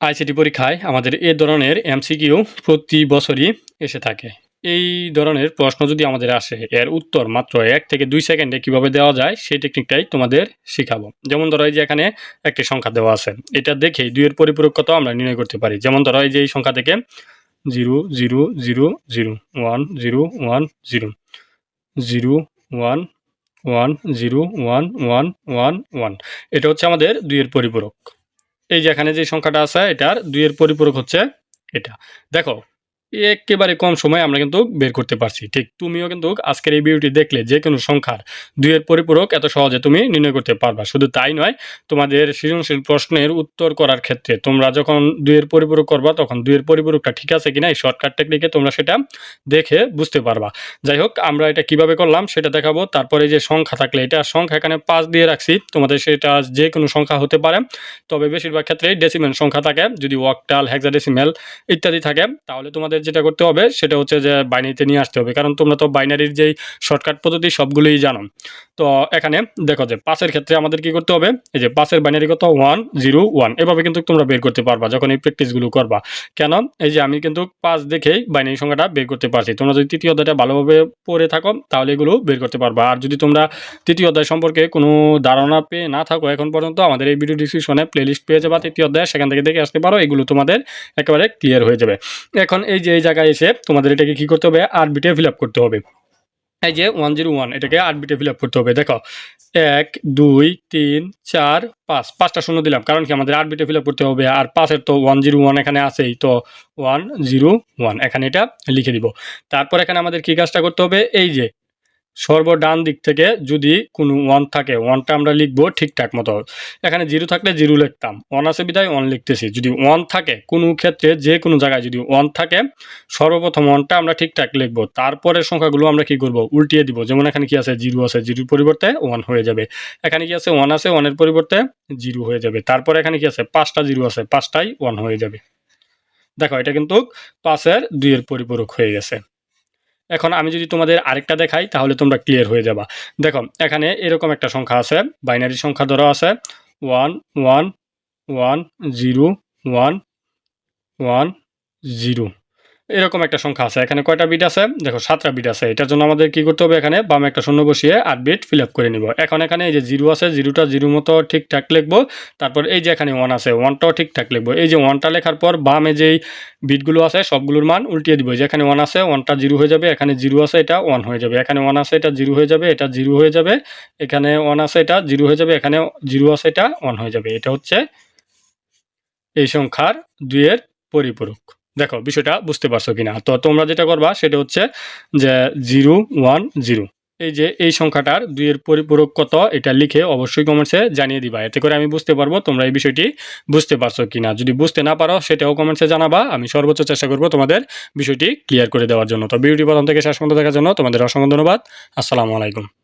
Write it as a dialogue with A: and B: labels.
A: ICT পরীক্ষায় আমাদের এ ধরনের এমসিকিউ প্রতি বছরই এসে থাকে। এই ধরনের প্রশ্ন যদি আমাদের আসে, এর উত্তর মাত্র এক থেকে দুই সেকেন্ডে কীভাবে দেওয়া যায়, সেই টেকনিকটাই তোমাদের শিখাবো। যেমন ধরো এই যে এখানে একটি সংখ্যা দেওয়া আছে, এটা দেখেই দুইয়ের পরিপূরক কত আমরা নির্ণয় করতে পারি। যেমন ধরো এই যে এই সংখ্যা থেকে zero zero zero zero, one zero one, zero zero, one one, zero, one one one one. এটা হচ্ছে আমাদের দুইয়ের পরিপূরক। এই যে এখানে যে সংখ্যাটা আছে এটার দুইয়ের পরিপূরক হচ্ছে এটা। দেখো একেবারে কম সময়ে আমরা কিন্তু বের করতে পারছি। ঠিক তুমিও কিন্তু আজকের এই ভিডিওটি দেখলে যে কোনো সংখ্যার দুইয়ের পরিপূরক এত সহজে তুমি নির্ণয় করতে পারবা। শুধু তাই নয়, তোমাদের সৃজনশীল প্রশ্নের উত্তর করার ক্ষেত্রে তোমরা যখন দুইয়ের পরিপূরক করবা তখন দুইয়ের পরিপূরকটা ঠিক আছে কিনা, এই শর্টকাট টেকনিকে তোমরা সেটা দেখে বুঝতে পারবা। যাই হোক, আমরা এটা কীভাবে করলাম সেটা দেখাবো। তারপরে যে সংখ্যা থাকলে, এটা সংখ্যা এখানে পাঁচ দিয়ে রাখছি। তোমাদের সেটা যে কোনো সংখ্যা হতে পারে। তবে বেশিরভাগ ক্ষেত্রেই ডেসিমেল সংখ্যা থাকে। যদি ওয়াকটাল হেক্সাডেসিমেল ইত্যাদি থাকে, তাহলে তোমাদের যেটা করতে হবে সেটা হচ্ছে যে বাইনারিতে নিয়ে আসতে হবে। কারণ তোমরা তো বাইনারির যেই শর্টকাট পদ্ধতি সবগুলোই জানো। তো এখানে দেখো যে পাঁচের ক্ষেত্রে আমাদের কি করতে হবে? এই যে পাঁচের বাইনারি কত? One, zero, one. এভাবে কিন্তু তোমরা বের করতে পারবা যখন এই প্র্যাকটিসগুলো করবা। কেন? এই যে আমি কিন্তু পাঁচ দেখেই বাইনারি সংখ্যাটা বের করতে পারছি। তোমরা যদি তৃতীয় অধ্যায়টা ভালোভাবে পড়ে থাকো, তাহলে এগুলো বের করতে পারবা। আর যদি তোমরা তৃতীয় অধ্যায় সম্পর্কে কোনো ধারণা পেয়ে না থাকো এখন পর্যন্ত, আমাদের এই ভিডিও ডিসক্রিপশনে প্লেলিস্ট পেয়ে যাবা তৃতীয় অধ্যায়। সেখান থেকে দেখে আসতে পারো। এগুলো তোমাদের একেবারে ক্লিয়ার হয়ে যাবে। এখন এই যে এই জায়গায় এসে তোমাদের এটাকে কি করতে হবে? আট বিটে ফিল আপ করতে হবে। এই যে ওয়ান জিরো ওয়ান এটাকে আট বিটে ফিল আপ করতে হবে। দেখো, এক, দুই, তিন, চার, পাঁচ। পাঁচটা শূন্য দিলাম, কারণ কি আমাদের আট বিটে ফিল আপ করতে হবে, আর পাঁচের তো ওয়ান জিরো ওয়ান এখানে আছেই, তো ওয়ান জিরো ওয়ান এখানে এটা লিখে দিব। তারপর এখানে আমাদের কি কাজটা করতে হবে? এই যে সর্বডান দিক থেকে যদি কোনো ওয়ান থাকে ওয়ানটা আমরা লিখব ঠিকঠাক মতো। এখানে জিরো থাকলে জিরো লিখতাম। ওয়ান আছে বিদায় ওয়ান লিখতেছি। যদি ওয়ান থাকে, কোনো ক্ষেত্রে যে কোনো জায়গায় যদি ওয়ান থাকে, সর্বপ্রথম ওয়ানটা আমরা ঠিকঠাক লিখব। তারপরের সংখ্যাগুলো আমরা কি করব? উল্টিয়ে দিব। যেমন এখানে কি আছে? জিরো আছে। জিরোর পরিবর্তে ওয়ান হয়ে যাবে। এখানে কি আছে? ওয়ান আছে। ওয়ানের পরিবর্তে জিরো হয়ে যাবে। তারপরে এখানে কি আছে? পাঁচটা জিরো আছে। পাঁচটাই ওয়ান হয়ে যাবে। দেখো, এটা কিন্তু পাঁচের দুইয়ের পরিপূরক হয়ে গেছে। এখন আমি যদি তোমাদের আরেকটা দেখাই, তাহলে তোমরা ক্লিয়ার হয়ে যাবা। দেখো, এখানে এরকম একটা সংখ্যা আছে বাইনারি সংখ্যা ধরো আছে one one one zero one one zero এরকম একটা সংখ্যা আছে। এখানে কয়টা বিট আছে? দেখো, সাতটা বিট আছে। এটার জন্য আমাদের কি করতে হবে এখানে? বামে একটা শূন্য বসিয়ে আট বিট ফিল করে নিব। এখন এখানে এই যে জিরো আছে জিরোটা জিরো মতো ঠিকঠাক লিখব। তারপর এই যে এখানে ওয়ান আছে ওয়ানটাও ঠিকঠাক লিখব। এই যে ওয়ানটা লেখার পর বামে যেই বিটগুলো আছে, সবগুলোর মান উল্টিয়ে দিব। যেখানে ওয়ান আছে ওয়ানটা জিরো হয়ে যাবে। এখানে জিরো আছে, এটা ওয়ান হয়ে যাবে। এখানে ওয়ান আছে, এটা জিরো হয়ে যাবে। এটা জিরো হয়ে যাবে। এখানে ওয়ান আছে, এটা জিরো হয়ে যাবে। এখানে জিরো আছে, এটা ওয়ান হয়ে যাবে। এটা হচ্ছে এই সংখ্যার দুইয়ের পরিপূরক। দেখো, বিষয়টা বুঝতে পারছ কিনা। তো তোমরা যেটা করবা, সেটা হচ্ছে যে জিরো, ওয়ান, জিরো। এই যে এই সংখ্যাটার দুইয়ের পরিপূরক কত, এটা লিখে অবশ্যই কমেন্টসে জানিয়ে দিবা। এতে করে আমি বুঝতে পারব তোমরা এই বিষয়টি বুঝতে পারছ কিনা। যদি বুঝতে না পারো, সেটাও কমেন্টসে জানাবা। আমি সর্বোচ্চ চেষ্টা করব তোমাদের বিষয়টি ক্লিয়ার করে দেওয়ার জন্য। তো ভিডিওটি প্রথম থেকে শেষ পর্যন্ত দেখার জন্য তোমাদের অসংখ্য ধন্যবাদ। আসসালামু আলাইকুম।